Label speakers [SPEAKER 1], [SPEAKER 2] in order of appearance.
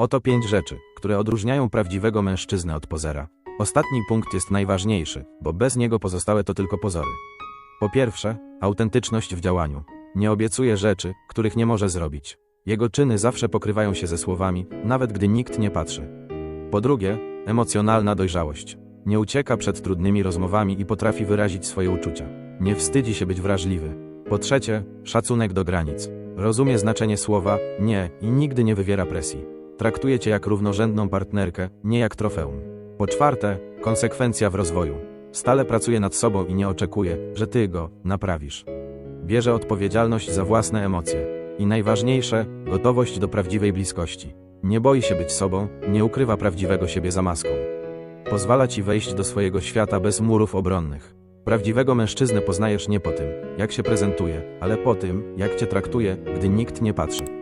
[SPEAKER 1] Oto pięć rzeczy, które odróżniają prawdziwego mężczyznę od pozera. Ostatni punkt jest najważniejszy, bo bez niego pozostałe to tylko pozory. Po pierwsze, autentyczność w działaniu. Nie obiecuje rzeczy, których nie może zrobić. Jego czyny zawsze pokrywają się ze słowami, nawet gdy nikt nie patrzy. Po drugie, emocjonalna dojrzałość. Nie ucieka przed trudnymi rozmowami i potrafi wyrazić swoje uczucia. Nie wstydzi się być wrażliwy. Po trzecie, szacunek do granic. Rozumie znaczenie słowa nie i nigdy nie wywiera presji. Traktuje cię jak równorzędną partnerkę, nie jak trofeum. Po czwarte, konsekwencja w rozwoju. Stale pracuje nad sobą i nie oczekuje, że ty go naprawisz. Bierze odpowiedzialność za własne emocje. I najważniejsze, gotowość do prawdziwej bliskości. Nie boi się być sobą, nie ukrywa prawdziwego siebie za maską. Pozwala ci wejść do swojego świata bez murów obronnych. Prawdziwego mężczyznę poznajesz nie po tym, jak się prezentuje, ale po tym, jak cię traktuje, gdy nikt nie patrzy.